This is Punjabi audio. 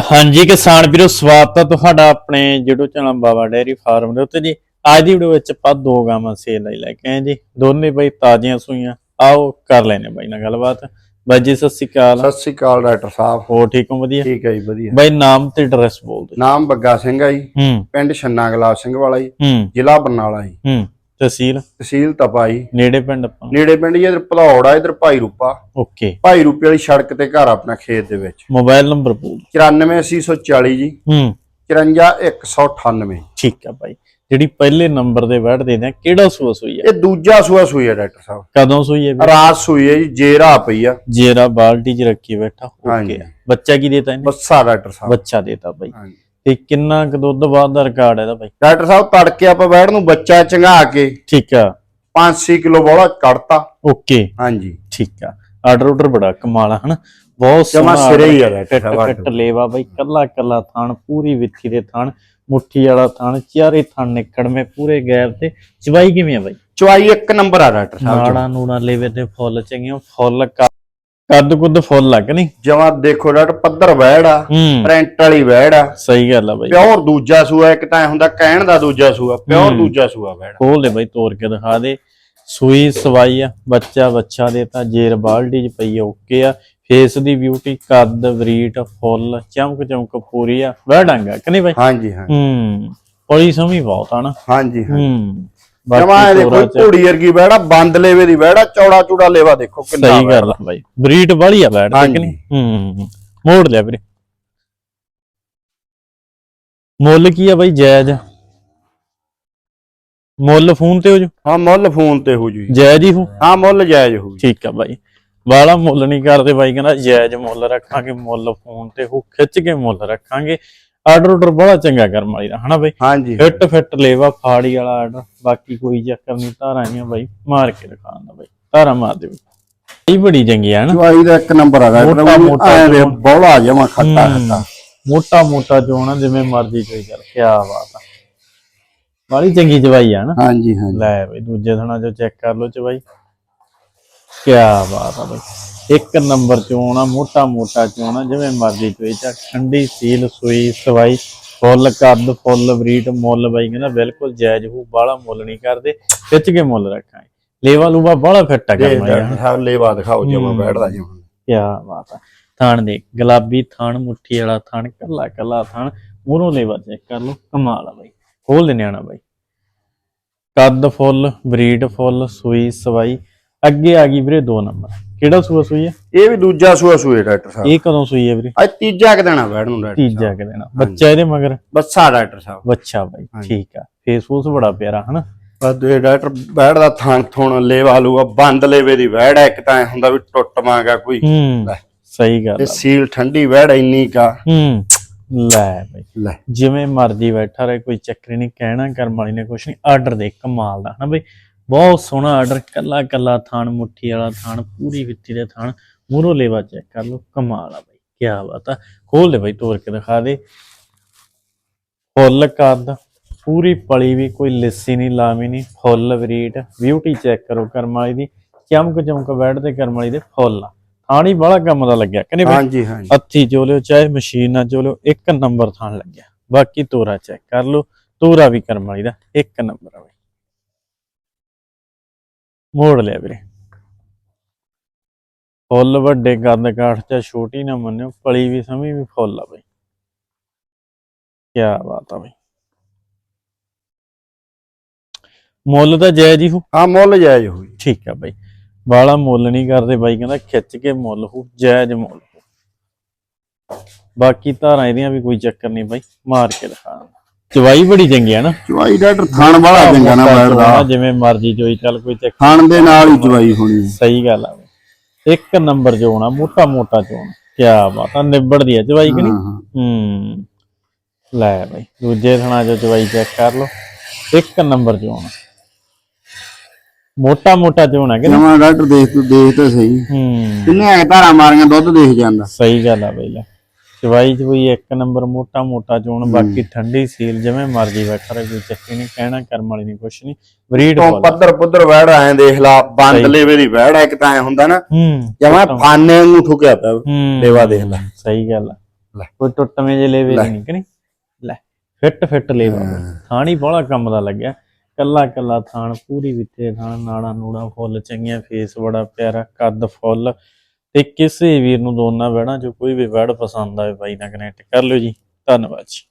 ਹਾਂਜੀ ਕਿਸਾਨ ਵੀਰੋ ਸਵਾਗਤ ਹੈ ਤੁਹਾਡਾ ਆਪਣੇ ਜਿਹੜੇ ਚੈਨਲ ਬਾਬਾ ਡੇਅਰੀ ਫਾਰਮ ਦੇ ਉੱਤੇ ਜੀ। ਅੱਜ ਦੀ ਵੀਡੀਓ ਵਿੱਚ ਆਪਾਂ ਦੋ ਗਾਵਾਂ ਸੇਲ ਲਈ ਲੈ ਕੇ ਆਏ ਜੀ। ਦੋਨੇ ਬਈ ਤਾਜ਼ੀਆਂ ਸੂਈਆਂ। ਆਓ ਕਰ ਲੈਨੇ ਬਾਈ ਨਾਲ ਗੱਲਬਾਤ। ਬਾਈ ਜੀ ਸਤਿ ਸ਼੍ਰੀ ਅਕਾਲ। ਸਤਿ ਸ੍ਰੀ ਅਕਾਲ ਡਾਕਟਰ ਸਾਹਿਬ। ਹੋਰ ਠੀਕ ਹੋ? ਵਧੀਆ। ਠੀਕ ਹੈ ਜੀ ਵਧੀਆ। ਬਾਈ ਨਾਮ ਤੇ ਐਡਰੈਸ ਬੋਲ ਦਿਓ। ਨਾਮ ਬੱਗਾ ਸਿੰਘ ਆ ਜੀ। ਹੂੰ। ਪਿੰਡ ਛੰਨਾ ਗਲਾਬ ਸਿੰਘ ਵਾਲਾ ਜੀ। ਹੂੰ। ਜ਼ਿਲ੍ਹਾ ਬਰਨਾਲਾ ਜੀ। ਹੂੰ। ਤਹਿਸੀਲ? ਤਹਿਸੀਲ ਤਪਾ ਜੀ ਨੇੜੇ ਪਿੰਡ ਆਪਾਂ? ਨੇੜੇ ਪਿੰਡ ਜੀ ਇਧਰ ਭਲੌੜ ਆ ਇਧਰ ਭਾਈ ਰੂਪਾ। ਓਕੇ। ਭਾਈ ਰੂਪੇ ਵਾਲੀ ਸੜਕ ਤੇ ਘਰ ਆਪਣਾ ਖੇਤ ਦੇ ਵਿੱਚ। ਮੋਬਾਈਲ ਨੰਬਰ ਬੋਲ 94840 ਜੀ। ਹੂੰ। 54198 ਠੀਕ ਆ ਬਾਈ ਜਿਹੜੀ ਪਹਿਲੇ ਨੰਬਰ ਦੇ ਵੜ ਦੇ ਦਿਆਂ ਕਿਹੜਾ ਸੂਆ ਸੂਈ ਆ? ਇਹ ਦੂਜਾ ਸੂਆ ਸੂਈ ਹੈ ਡਾਕਟਰ ਸਾਹਿਬ। ਕਦੋਂ ਸੂਈ ਹੈ? ਰਾਤ ਸੂਈ ਹੈ ਜੀ ਜੇਰਾ ਪਈ ਆ। ਜੇਰਾ ਬਾਲਟੀ 'ਚ ਰੱਖੀ ਬੈਠਾ। ਓਕੇ। ਬੱਚਾ ਕੀ ਦੇਤਾ ਇਹਨੇ? ਬੱਸਾ ਡਾਕਟਰ ਸਾਹਿਬ। ਬੱਚਾ ਦੇਤਾ ਬਾਈ ਹਾਂਜੀ। ਤੇ ਕਿੰਨਾ ਕੁ ਦੁੱਧ ਬਾਅਦ ਦਾ ਰਿਕਾਰਡ ਹੈ ਇਹਦਾ ਬਾਈ? ਡਾਕਟਰ ਸਾਹਿਬ ਤੜਕੇ ਆਪਾਂ ਬੈਠ ਨੂੰ ਬੱਚਾ ਚੰਗਾ ਕੇ ਠੀਕ ਆ। 5-6 ਕਿਲੋ ਬੋਲਾ ਕੱਢਤਾ। ਓਕੇ। ਹਾਂਜੀ। ਠੀਕ ਆ। ਆਰਡਰ ਆਰਡਰ ਬੜਾ ਕਮਾਲ ਆ ਹਨਾ? ਬਹੁਤ ਜਮਾ ਸੋਹਣਾ ਸਿਰੇ ਹੀ ਆ ਕੱਟ ਲੇਵਾ ਬਾਈ ਕੱਲਾ ਕੱਲਾ ਥਣ ਪੂਰੀ ਵਿੱਥੀ ਦੇ ਥਣ ਮੁੱਠੀ ਵਾਲਾ ਥਣ ਚਾਰੇ ਥਣ ਨਿਕੜਵੇਂ ਪੂਰੇ ਗੈਪ ਤੇ। ਚਵਾਈ ਕਿਵੇਂ ਆ ਬਾਈ? ਚਵਾਈ ਇੱਕ ਨੰਬਰ ਆ ਡਾਕਟਰ ਸਾਹਿਬ ਨਾੜਾ ਨੂੜਾ ਲੇਵੇ ਤੇ ਫੁੱਲ ਚੰਗੀਆਂ ਫੁੱਲ ਕੱਦ ਕੁੱਦ ਫੁੱਲ ਲੱਗ ਨਹੀਂ? ਜਮਾ ਦੇਖੋ ਡਾਕਟਰ ਪੱਧਰ ਵੈੜ ਆ ਹੂੰ। ਪ੍ਰਿੰਟ ਵਾਲੀ ਵੈੜ ਆ। ਸਹੀ ਗੱਲ ਆ ਬਾਈ। ਪਿਓਰ ਦੂਜਾ ਸੂਆ ਇੱਕ ਤਾਂ ਹੁੰਦਾ ਕਹਿਣ ਦਾ ਦੂਜਾ ਸੂਆ ਪਿਓਰ। ਦੂਜਾ ਸੂਆ ਵੈੜ। ਖੋਲ ਦੇ ਬਾਈ ਤੋੜ ਕੇ ਦਿਖਾ ਦੇ। ਸੂਈ ਸਵਾਈ ਆ ਬੱਚਾ ਬੱਚਾ ਦੇ ਤਾਂ ਜੇਰ ਬਾਲਟੀ ਚ ਪਈ ਆ ਓਕੇ ਆ। ਫੇਸ ਦੀ ਬਿਊਟੀ ਕੱਦ ਬਰੀਟ ਫੁੱਲ ਚਮਕ ਚਮਕ ਪੂਰੀ ਆ। ਵਹਿ ਡਾਂਗਾ ਕਿ ਨਹੀਂ ਬਾਈ? ਹਾਂਜੀ ਹਾਂ ਹੂੰ। ਪੌਲੀ ਸਮੀ ਬਹੁਤ ਆ ਨਾ। ਹਾਂਜੀ ਹਾਂ ਹੂੰ। ਜਮਾ ਇਹ ਦੇਖੋ ਘੋੜੀ ਵਰਗੀ ਆ ਬੰਦ ਲੇਵੇ ਦੀ ਆ ਚੌੜਾ ਚੂੜਾ ਲੇਵਾ ਦੇਖੋ ਕਿੰਨਾ ਸਹੀ ਗੱਲ ਆ ਬਾਈ। ਬਰੀਟ ਵਾਲੀ ਆ ਕਿ ਹਾਂਜੀ। ਨਹੀਂ? ਹੂੰ ਮੋੜ ਲਿਆ ਵੀਰੇ। ਮੁੱਲ ਕੀ ਆ ਬਾਈ ਜਾਇਜ਼ ਮੁੱਲ ਫੋਨ ਤੇ ਹੋ ਜੂ? ਹਾਂ ਮੁੱਲ ਫੋਨ ਤੇ ਹੋ ਜੂ ਜਾਇਜ਼ ਹੀ ਹੋ ਹਾਂ ਮੁੱਲ ਜਾਇਜ਼ ਹੋ ਠੀਕ ਆ ਬਾਈ। ਵਾਲਾ ਮੁੱਲ ਨਹੀਂ ਕਰਦੇ ਬਾਈ ਕਹਿੰਦਾ ਜਾਇਜ਼ ਮੁੱਲ ਰੱਖਾਂਗੇ ਮੁੱਲ ਫੋਨ ਤੇ ਹੋ ਖਿੱਚ ਕੇ ਮੁੱਲ ਰੱਖਾਂਗੇ। ਆਰਡਰ ਆਰਡਰ ਬੜਾ ਚੰਗਾ ਕਰਮ ਵਾਲੀ ਦਾ ਹਨਾ ਬਾਈ? ਹਾਂਜੀ। ਫਿੱਟ ਫਿੱਟ ਲੇਵਾ ਫਾੜੀ ਵਾਲਾ ਆਰਡਰ ਬਾਕੀ ਕੋਈ ਚੱਕਰ ਨਹੀਂ ਧਾਰਾਂ ਆਈਆਂ ਬਾਈ ਮਾਰ ਕੇ ਦਿਖਾਉਣ ਦਾ ਬਾਈ ਧਾਰਾਂ ਮਾਰ ਦੇ ਇਹ ਬੜੀ ਚੰਗੀ ਆ ਨਾ ਚਵਾਈ ਦਾ ਇੱਕ ਨੰਬਰ ਆ ਮੋਟਾ- ਮੋਟਾ। ਬੌਲਾ ਜਮਾ ਖੱਟਾ ਹੂੰ। ਖੱਟਾ। ਮੋਟਾ ਮੋਟਾ ਚੋਣਾ ਜਿਵੇਂ ਮਰਜ਼ੀ ਕੋਈ ਕਰ ਕਿਆ ਬਾਤ ਆ। ਬੜੀ ਚੰਗੀ ਚਵਾਈ ਆ ਨਾ ਹਾਂਜੀ ਹਾਂਜੀ। ਲੈ ਬਈ ਦੂਜੇ ਥਣਾ ਜੋ ਚੈੱਕ ਕਰ ਲਓ ਚਵਾਈ ਕਿਆ ਬਾਤ ਆ ਬਈ। ਇੱਕ ਨੰਬਰ ਚੋਣਾ ਮੋਟਾ ਮੋਟਾ ਚੋਣਾ ਜਿਵੇਂ ਮਰਜ਼ੀ ਚੋਈ ਚਾ ਠੰਡੀ ਸੀਲ ਸੂਈ ਸਵਾਈ ਫੁੱਲ ਕੱਦ ਫੁੱਲ ਬਰੀਟ ਮੁੱਲ ਬਾਈ ਕਹਿੰਦਾ ਬਿਲਕੁਲ ਜਾਇਜ਼ ਹੋ ਬਾਹਲਾ ਮੁੱਲ ਨਹੀਂ ਕਰਦੇ ਖਿੱਚ ਕੇ ਮੁੱਲ ਰੱਖਾਂਗੇ। ਲੇਵਾ ਲੂਵਾ ਬਾਹਲਾ ਫਿੱਟਾ ਕਰਨਾ ਸਾਹਿਬ ਲੇਵਾ ਦਿਖਾਓ ਜਮਾ ਹੂੰ। ਵੈੜ ਦਾ ਜਮਾ ਕਿਆ ਬਾਤ ਆ। ਥਾਣ ਦੇ ਗੁਲਾਬੀ ਥਾਣ ਮੁੱਠੀ ਵਾਲਾ ਥਾਣ ਕੱਲਾ ਕੱਲਾ ਥਾਣ ਮੂਹਰੋਂ ਲੇਵਾ ਚੈੱਕ ਕਰ ਲਓ ਕਮਾਲ ਆ ਬਾਈ। ਖੋਲ ਦੇ ਨਿਆਣਾ ਬਾਈ। ਕੱਦ ਫੁੱਲ ਬਰੀਡ ਫੁੱਲ ਸੂਈ ਸਵਾਈ ਅੱਗੇ ਆ ਗਈ ਵੀਰੇ 2 ਨੰਬਰ। ਕਿਹੜਾ ਸੂਆ ਸੂਈ ਹੈ ਇਹ ਵੀ ਦੂਜਾ ਸੂਆ ਸੂਏ ਡਾਕਟਰ ਸਾਹਿਬ। ਇਹ ਕਦੋਂ ਸੂਈ ਹੈ ਵੀਰੇ? ਅੱਜ ਤੀਜਾ ਕਿ ਦੇਣਾ ਵੈੜ ਨੂੰ ਡਾਕਟਰ ਤੀਜਾ ਕਿ ਦੇਣਾ ਬੱਚਾ ਇਹਦੇ ਮਗਰ? ਬੱਸਾ ਡਾਕਟਰ ਸਾਹਿਬ। ਬੱਚਾ ਬਾਈ। ਠੀਕ ਆ। ਫੇਸਬੁੱਕ ਬੜਾ ਪਿਆਰਾ ਹਨਾ? ਬਸ ਇਹ ਡਾਕਟਰ ਵੈੜ ਦਾ ਥਣ ਥੁਣ ਲੇਵਾ ਲੂਗਾ ਬੰਦ ਲੇਵੇ ਦੀ ਵੈੜ ਆ ਇੱਕ ਤਾਂ ਹੁੰਦਾ ਵੀ ਟੁੱਟ ਮਾਂਗਾ ਕੋਈ। ਹੂੰ। ਸਹੀ ਗੱਲ ਤੇ ਆ ਸੀਲ ਠੰਡੀ ਵੈੜ ਇੰਨੀ ਕਾ। ਹੂੰ ਲੈ ਬਾਈ। ਲੈ। ਜਿਵੇਂ ਮਰਜ਼ੀ ਬੈਠਾ ਰਹੇ ਕੋਈ ਚੱਕਰ ਨਹੀਂ ਕਹਿਣਾ ਕਰਮ ਵਾਲੀ ਨੇ ਕੁਛ ਨਹੀਂ ਆਰਡਰ ਦੇ ਕਮਾਲ ਦਾ ਹਨਾ ਬਈ? ਬਹੁਤ ਸੋਹਣਾ ਆਰਡਰ ਕੱਲਾ ਕੱਲਾ ਥਾਣ ਮੁੱਠੀ ਵਾਲਾ ਥਾਣ ਪੂਰੀ ਵਿੱਤੀ ਦੇ ਥਾਣ ਮੂਰੋ ਲੇਵਾ ਚੈੱਕ ਕਰ ਲਓ ਕਮਾਲ ਆ ਬਈ ਕੀ ਬਾਤ ਆ। ਖੋਲ ਦੇ ਬਈ ਤੋੜ ਕੇ ਦਿਖਾ ਦੇ। ਫੁੱਲ ਕੱਦ ਪੂਰੀ ਪਲੀ ਵੀ ਕੋਈ ਲਿੱਸੀ ਨਹੀਂ ਲਾਵੀ ਨਹੀਂ ਫੁੱਲ ਬਰੀਟ ਬਿਊਟੀ ਚੈੱਕ ਕਰੋ ਕਰਮ ਵਾਲੀ ਦੀ ਚਮਕ ਚਮਕ ਬੈਠਦੇ ਕਰਮ ਵਾਲੀ ਦੇ ਫੁੱਲ ਆ। ਥਾਣੀ ਬੜਾ ਕੰਮ ਦਾ ਲੱਗਿਆ ਕਿ ਨਹੀਂ ਬਈ ਹਾਂਜੀ ਹਾਂਜੀ। ਹੱਥੀ ਚੋਲਿਓ ਚਾਹੇ ਮਸ਼ੀਨ ਨਾਲ ਚੋਲਿਓ ਇੱਕ ਨੰਬਰ ਥਾਣ ਲੱਗਿਆ। ਬਾਕੀ ਤੋਰਾ ਚੈੱਕ ਕਰ ਲਓ ਤੋਰਾ ਵੀ ਕਰਮ ਵਾਲੀ ਦਾ ਇੱਕ ਨੰਬਰ ਆ ਬਈ। ਮੋੜ ਲਿਆ ਵੀਰੇ। ਫੁੱਲ ਵੱਡੇ ਗੰਦ ਕਾਠ ਚ ਛੋਟੀ ਨਾ ਮੰਨਿਓ ਪਲੀ ਵੀ ਸਮੀ ਵੀ ਫੁੱਲ ਆ ਬਈ। ਕੀ ਬਾਤ ਆ ਬਈ। ਮੁੱਲ ਤਾਂ ਜਾਇਜ਼ ਹੀ ਹੋ ਹਾਂ ਮੁੱਲ ਜਾਇਜ਼ ਹੋਈ ਠੀਕ ਆ ਬਾਈ। ਬਾਲਾ ਮੁੱਲ ਨਹੀਂ ਕਰਦੇ ਬਾਈ ਕਹਿੰਦਾ ਖਿੱਚ ਕੇ ਮੁੱਲ ਹੋ ਜਾਇਜ਼ ਮੁੱਲ ਹੋ ਬਾਕੀ ਧਾਰਾਂ ਇਹਦੀਆਂ ਵੀ ਕੋਈ ਚੱਕਰ ਨਹੀਂ ਬਾਈ ਮਾਰ ਕੇ ਦਿਖਾ ਚਵਾਈ ਬੜੀ ਚੰਗੀ ਆ ਨਾ। ਚਵਾਈ ਡਾਕਟਰ ਥਣ ਵਾਲਾ ਚੰਗਾ ਨਾ ਵੈੜ ਦਾ। ਜਿਵੇਂ ਮਰਜ਼ੀ ਚੋਈ ਚੱਲ ਕੋਈ ਚੱਕਰ ਥਣ ਦੇ ਨਾਲ ਹੀ ਚਵਾਈ ਹੋਣੀ। ਸਹੀ ਗੱਲ ਆ। ਇੱਕ ਨੰਬਰ ਚੋਣਾ ਮੋਟਾ ਮੋਟਾ ਚੋਣਾ। ਕੀ ਬਾਤ ਆ ਨਿਬੜਦੀ ਆ ਚਵਾਈ ਕਿ ਨਹੀਂ? ਹਾਂ, ਲੈ ਬਾਈ ਦੂਜੇ ਥਣਾ ਚ ਚਵਾਈ ਚੈੱਕ ਕਰ ਲਓ। ਇੱਕ ਨੰਬਰ ਚੋਣਾ। ਮੋਟਾ ਮੋਟਾ ਚੋਣਾ ਕਿ ਜਮਾ ਡਾਕਟਰ ਦੇਖ ਤੂੰ ਦੇਖ ਤਾਂ ਸਹੀ। ਹੂੰ। ਕਿੰਨੇ ਐ ਧਾਰਾਂ ਮਾਰੀਆਂ ਦੁੱਧ ਦੇਖ ਜਾਂਦਾ। ਸਹੀ ਗੱਲ ਆ ਬਈ ਲੈ। ਚਵਾਈ ਚ ਕੋਈ ਇੱਕ ਨੰਬਰ ਮੋਟਾ ਮੋਟਾ ਚੋਣ ਬਾਕੀ ਠੰਡੀ ਸੀਲ ਜਿਵੇਂ ਮਰਜ਼ੀ ਬੈਠਾ ਰਹੇ ਕੋਈ ਚੱਕੀ ਨਹੀਂ ਕਹਿਣਾ ਕਰਮ ਵਾਲੀ ਨਹੀਂ ਕੁਛ ਨਹੀਂ ਬਰੀਡ ਤੋਂ ਪੱਧਰ ਪੁੱਧਰ ਵੈੜ ਐ ਦੇਖ ਲਾ ਬੰਦ ਲੇਵੇ ਦੀ ਵੈੜ ਇੱਕ ਤਾਂ ਐ ਹੁੰਦਾ ਨਾ ਜਮਾ ਫਾਨੇ ਨੂੰ ਠੁਕਿਆ ਪਿਆ ਲੇਵਾ ਦੇਖ ਲੈ। ਸਹੀ ਗੱਲ ਆ। ਕੋਈ ਟੁੱਟਵੇਂ ਜੇ ਲੇਵੇ। ਨਹੀਂ ਕਿ ਨਹੀਂ? ਲੈ ਫਿੱਟ ਫਿੱਟ ਲੇਵਾ। ਥਾਣ ਬੜਾ ਕੰਮ ਦਾ ਲੱਗਿਆ। ਕੱਲਾ ਕੱਲਾ ਥਾਣ ਪੂਰੀ ਵਿੱਥੇ ਥਾਣ ਨਾੜਾ ਨੂੜਾ ਫੁੱਲ ਚੰਗੀਆਂ ਫੇਸ ਬੜਾ ਪਿਆਰਾ ਕੱਦ ਫੁੱਲ। ਤੇ ਕਿਸੇ ਵੀਰ ਨੂੰ ਦੋਨਾਂ ਵੜਾਂ ਚੋਂ ਕੋਈ ਵੀ ਵੜ ਪਸੰਦ ਆਵੇ ਬਾਈ ਨਾਲ ਕਨੈਕਟ ਕਰ ਲਿਓ ਜੀ। ਧੰਨਵਾਦ ਜੀ।